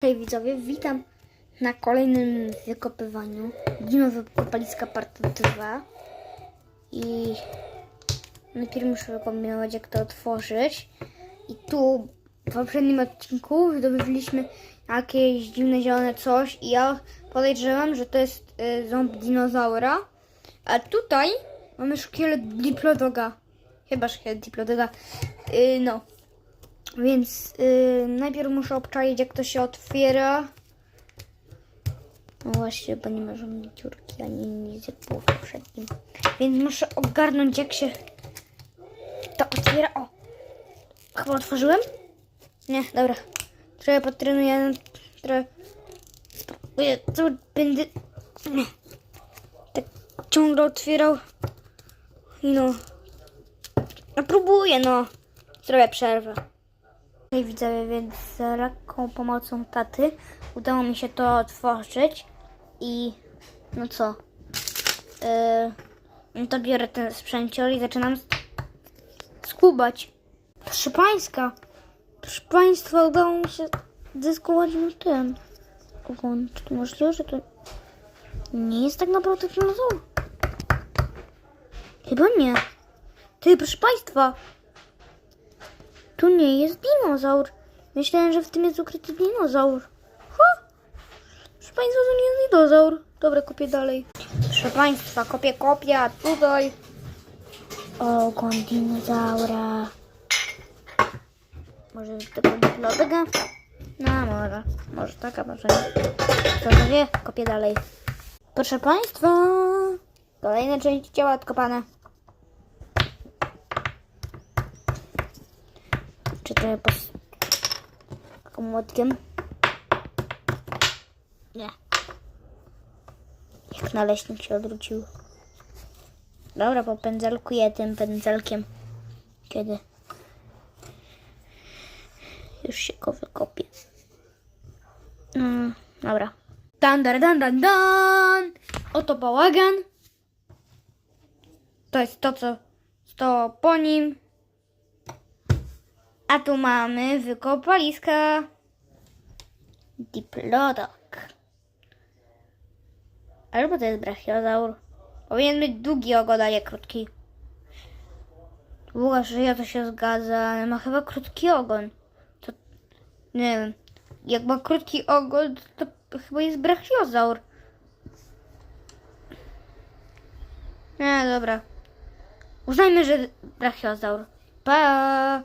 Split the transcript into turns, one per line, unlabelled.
Hej widzowie, witam na kolejnym wykopywaniu Dino Wykopaliska part 2 i najpierw muszę wykombinować jak to otworzyć. I tu w poprzednim odcinku wydobywaliśmy jakieś dziwne zielone coś. I ja podejrzewam, że to jest y, ząb dinozaura. A tutaj mamy szkielet diplodoga. Chyba szkielet diplodoga. Y, no więc y, najpierw muszę obczaić, jak to się otwiera. No właśnie, bo nie ma żadnej dziurki, ani nic jak było poprzednim. Więc muszę ogarnąć, jak się to otwiera. O! Chyba otworzyłem? Nie, dobra. Trochę potrenuję. Trochę spróbuję. Co będę... Tak ciągle otwierał. No. No próbuję, no. Zrobię przerwę. Hej widzowie, więc z lekką pomocą taty udało mi się to otworzyć i no co, yy, no to biorę ten sprzęcior i zaczynam skubać. Proszę Pańska, proszę Państwa, udało mi się zyskać mu ten ogon. Czy to możliwe, że to nie jest tak naprawdę dinozaur? Chyba nie. Ty, proszę Państwa, tu nie jest dinozaur. Myślałem, że w tym jest ukryty dinozaur. Ha! Proszę Państwa, to nie jest dinozaur. Dobra, kopię dalej. Proszę Państwa, kopię, kopię, a tutaj... Ogon dinozaura. Może tego diplodega? No, może. Może taka, może nie. Kto to wie? Kopię dalej. Proszę Państwa, kolejne części ciała odkopane. Czy trochę po komodkiem? Nie. Jak naleśnik się odwrócił. Dobra, popędzelkuję tym pędzelkiem. Kiedy? Już się go wykopię. Mm, dobra. Dan, dan, dan, dan, dan. Oto bałagan. To jest to, co to po nim. A tu mamy wykopaliska. Diplodok. Albo to jest brachiozaur. Powinien być długi ogon, a nie krótki. Długa szyja to się zgadza, ale ma chyba krótki ogon. To nie wiem. Jak ma krótki ogon, to chyba jest brachiozaur. Nie, dobra. Uznajmy, że brachiozaur. Pa!